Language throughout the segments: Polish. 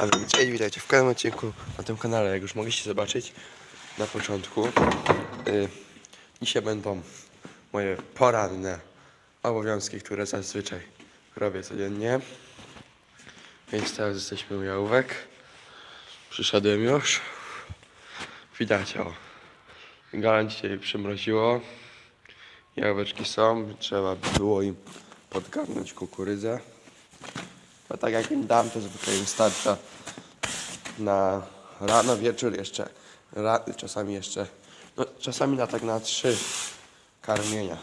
A więc cześć, witajcie w kolejnym odcinku na tym kanale, jak już mogliście zobaczyć na początku. Yy, dzisiaj będą moje poranne obowiązki, które zazwyczaj robię codziennie. Więc teraz jesteśmy u jałówek. Przyszedłem już. Widać o. Galant dzisiaj przymroziło. Jałóweczki są. Trzeba by było im podgarnąć kukurydzę. Bo tak jak im dam, to zwykle im starcza na rano, wieczór jeszcze, czasami jeszcze, no czasami na tak na trzy karmienia.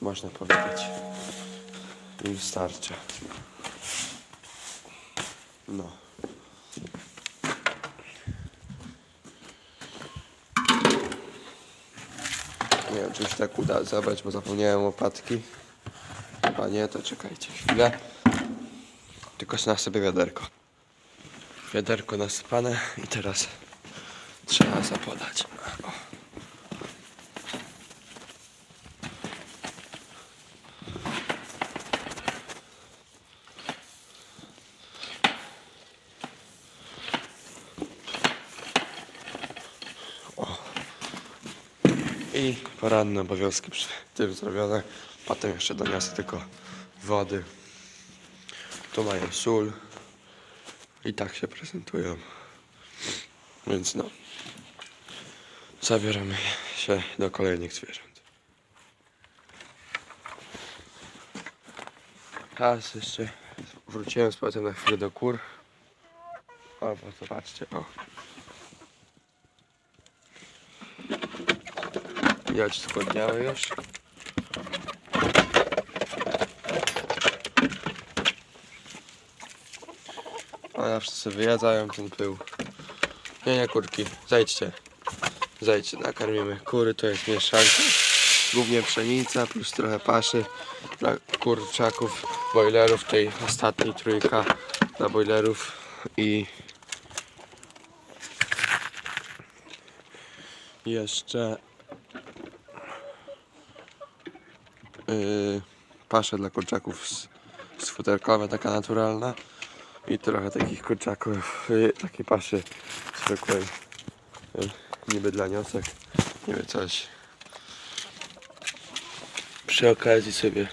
Można powiedzieć. Im starcza. No. Nie wiem, czy już tak uda zabrać, bo zapomniałem łopatki. Nie, to czekajcie chwilę. Tylko na sobie wiaderko. Wiaderko nasypane i teraz trzeba zapodać. O. I poranne obowiązki przy tym zrobione. Potem jeszcze doniosę tylko wody. Tu mają sól. I tak się prezentują. Więc no. Zabieramy się do kolejnych zwierząt. Teraz jeszcze wróciłem z powrotem na chwilę do kur. O, bo zobaczcie, o. Widać składniały już. A sobie wyjadzają ten pył. Nie, nie, kurki, zejdźcie. Zejdźcie, nakarmimy kury, to jest mieszanka. Głównie pszenica, plus trochę paszy dla kurczaków, boilerów, tej ostatniej trójka dla boilerów i jeszcze yy, pasze dla kurczaków z, z futerkowe, taka naturalna i trochę takich kurczaków, y, takiej paszy zwykłej, y, niby dla niosek, niby coś. Przy okazji sobie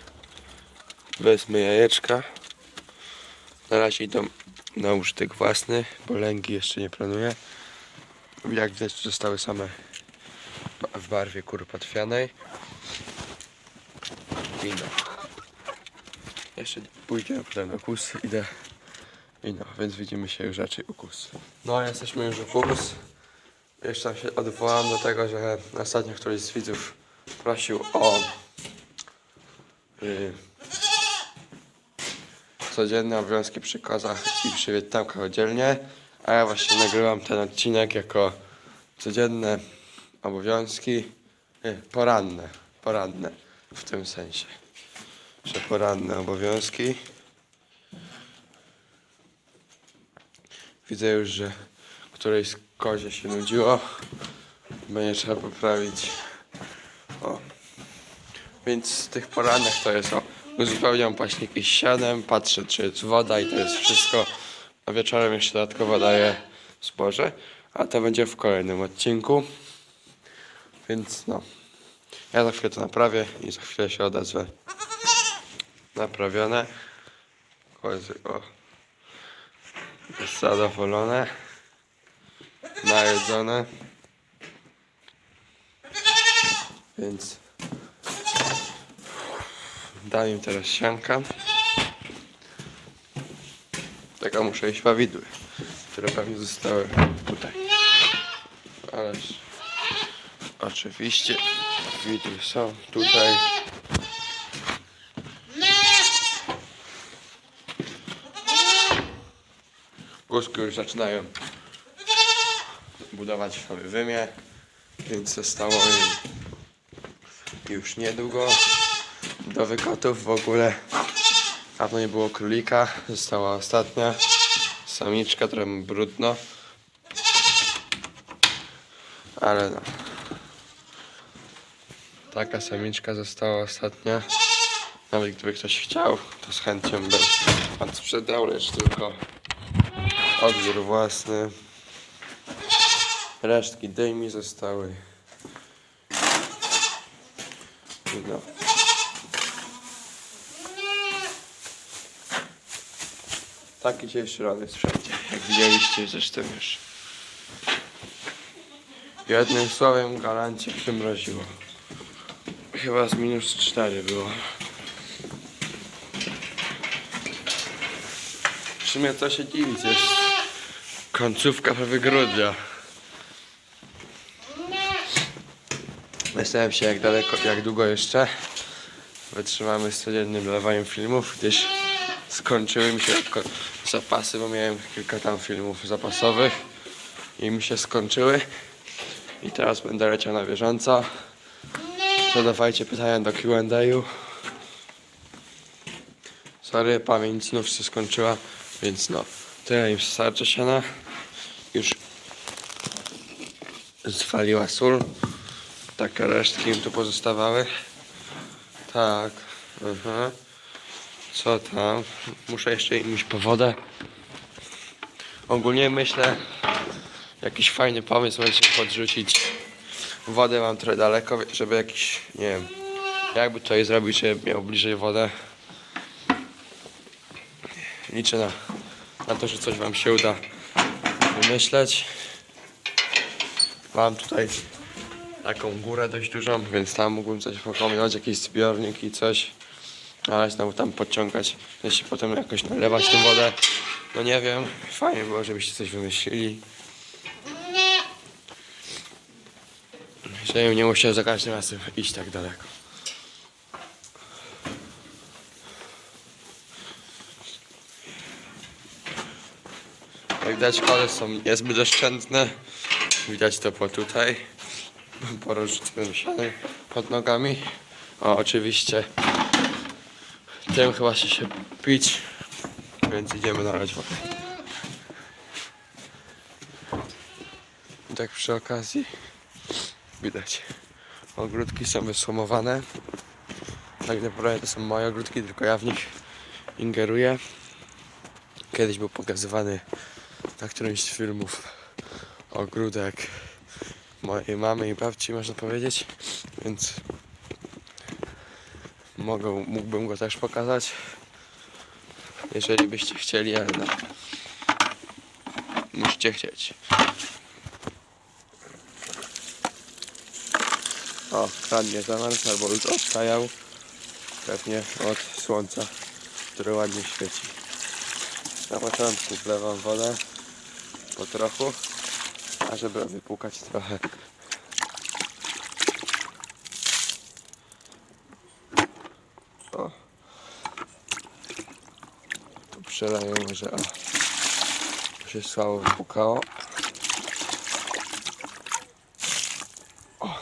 wezmę jajeczka. Na razie idą na użytek własny, bo lęgi jeszcze nie planuję. Jak widać zostały same w barwie kury patwianej. I no. Jeszcze pójdziemy potem na kus, idę i no, więc widzimy się już raczej u kus. No, jesteśmy już u kus. Jeszcze tam się odwołam do tego, że ostatnio któryś z widzów prosił o yy, codzienne obowiązki przy kozach i przy wietamkach oddzielnie, a ja właśnie nagrywam ten odcinek jako codzienne obowiązki, nie, poranne, poranne w tym sensie, że poranne obowiązki. Widzę już, że którejś kozie się nudziło. Będzie trzeba poprawić. O. Więc z tych poranek to jest o. Uzupełniam paśniki sianem, patrzę czy jest woda i to jest wszystko. A wieczorem jeszcze dodatkowo daję zboże. A to będzie w kolejnym odcinku. Więc no. Ja za chwilę to naprawię i za chwilę się odezwę. Naprawione. Kozy, o. Zadowolone. Najedzone. Więc dam im teraz sianka. Taka muszę iść pawidły, które pewnie zostały tutaj. Ależ oczywiście widły są tutaj. Górzki już zaczynają budować sobie wymię, więc zostało im już niedługo do wykotów w ogóle. Dawno nie było królika, została ostatnia samiczka, trochę brudno. Ale no. Taka samiczka została ostatnia. Nawet gdyby ktoś chciał, to z chęcią bym pan sprzedał, lecz tylko odbiór własny. Resztki dymi zostały. No. Taki dzisiaj środek jest wszędzie, jak widzieliście zresztą już. Jednym słowem galancie przymroziło. Chyba z minus 4 było. Sumie to się dziwić, jest końcówka prawie grudnia. Zastanawiam się jak daleko, jak długo jeszcze wytrzymamy z codziennym lewaniem filmów, gdyż skończyły mi się zapasy, bo miałem kilka tam filmów zapasowych i mi się skończyły. I teraz będę leciał na bieżąco. Zadawajcie pytania do Q&A. Sorry, pamięć znów się skończyła, więc no, tyle im starczy się na. Już zwaliła sól. Takie resztki im tu pozostawały. Tak. Aha. Co tam? Muszę jeszcze im iść po wodę. Ogólnie myślę, jakiś fajny pomysł będzie podrzucić. Wodę mam trochę daleko, żeby jakiś, nie wiem, jakby tutaj zrobić, żeby miał bliżej wodę. Liczę na, na to, że coś wam się uda wymyśleć. Mam tutaj taką górę dość dużą, więc tam mógłbym coś pokombinować, jakiś zbiornik i coś. Ale znowu tam podciągać, jeśli potem jakoś nalewać tę wodę. No nie wiem, fajnie było, żebyście coś wymyślili. Żebym nie musiał za każdym razem iść tak daleko. Jak widać kole są niezbyt oszczędne. Widać to po tutaj. Po rozrzuconym sianie pod nogami. O, oczywiście tym chyba się się pić, więc idziemy nalać wodę. I tak przy okazji widać ogródki są wysłomowane. Tak naprawdę to są moje ogródki, tylko ja w nich ingeruję. Kiedyś był pokazywany na którymś z filmów ogródek mojej mamy i babci, można powiedzieć, więc mogę, mógłbym go też pokazać, jeżeli byście chcieli, ale no, musicie chcieć. O, kradnie zamarzł albo już odtajał, pewnie od słońca, które ładnie świeci. Na początku wlewam wodę po trochu, a żeby wypłukać trochę. O. Tu przeleję może, o. Tu się słabo wypukało. O.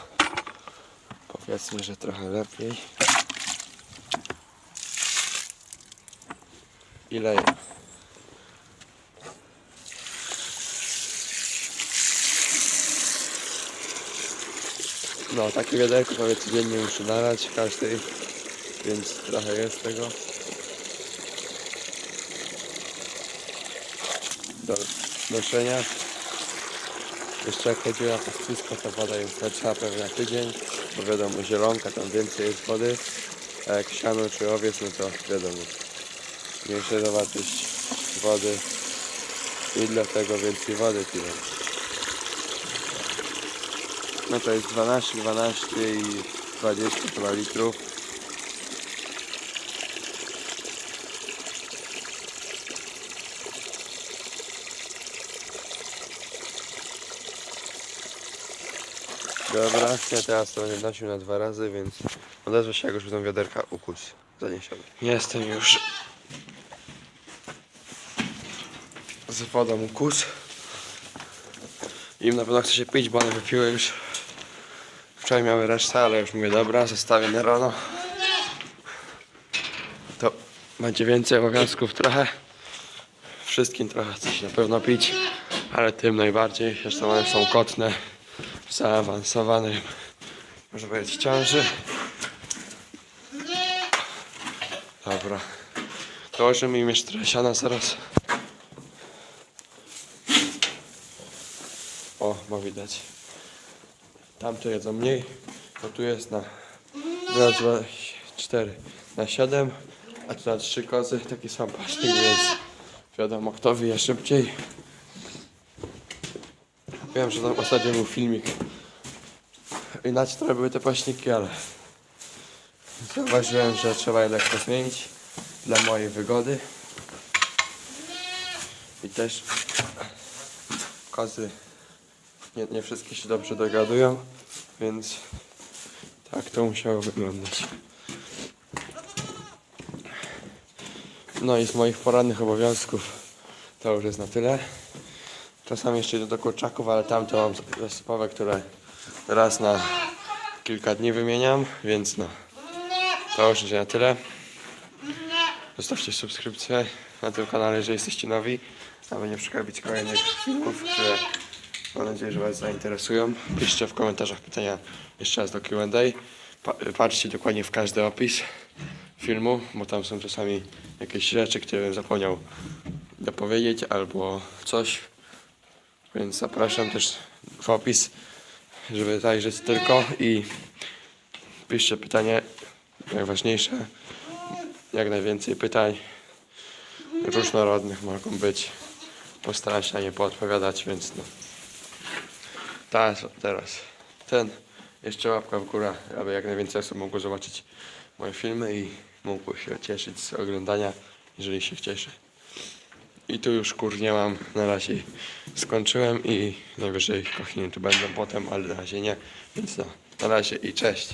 Powiedzmy, że trochę lepiej. I leję. No, takie wiaderko prawie codziennie muszę nalać każdej, więc trochę jest tego. Do noszenia. Jeszcze jak chodzi o pastwisko, to woda jest trzeba pewnie na tydzień, bo wiadomo, zielonka, tam więcej jest wody, a jak siano czy owiec, no to wiadomo, mniejsza zawartość wody i dlatego więcej wody piłem. No to jest 12, 12 i 20 chyba litrów. Dobra, ja teraz to będę nosił na dwa razy, więc odezwę się, jak już będą wiaderka ukus zaniesione. Jestem już z wodą ukus. Im na pewno chce się pić, bo one wypiły już. Wczoraj miały resztę, ale już mówię, dobra, zostawię na rano. To będzie więcej obowiązków trochę. Wszystkim trochę się na pewno pić, ale tym najbardziej. Zresztą one są kotne w zaawansowanym, można powiedzieć, ciąży. Dobra. Dołożymy im jeszcze siana zaraz. O, ma widać. Tamto jedzą mniej. To tu jest na raz, dwa, cztery, na siedem, a tu na trzy kozy taki sam paśnik, więc wiadomo kto wyje szybciej. Wiem, że tam ostatnio był filmik. Inaczej trochę były te paśniki, ale zauważyłem, że trzeba je lekko zmienić dla mojej wygody. I też kozy nie, nie wszystkie się dobrze dogadują, więc tak to musiało wyglądać. No i z moich porannych obowiązków to już jest na tyle. Czasami jeszcze idę do kurczaków, ale tam to mam zasypowe, które raz na kilka dni wymieniam, więc no. To już będzie na tyle. Zostawcie subskrypcję na tym kanale, jeżeli jesteście nowi, aby nie przegapić kolejnych filmów, które mam nadzieję, że Was zainteresują. Piszcie w komentarzach pytania jeszcze raz do Q&A. Pa- patrzcie dokładnie w każdy opis filmu, bo tam są czasami jakieś rzeczy, które bym zapomniał dopowiedzieć albo coś. Więc zapraszam też w opis, żeby zajrzeć tylko i piszcie pytania najważniejsze. Jak najwięcej pytań różnorodnych mogą być. Postaram się na nie poodpowiadać, więc no. Teraz, teraz ten. Jeszcze łapka w górę, aby jak najwięcej osób mogło zobaczyć moje filmy i mogło się cieszyć z oglądania, jeżeli się cieszy. I tu już kur nie mam, na razie skończyłem i najwyżej kochnięty będą potem, ale na razie nie, więc no, na razie i cześć.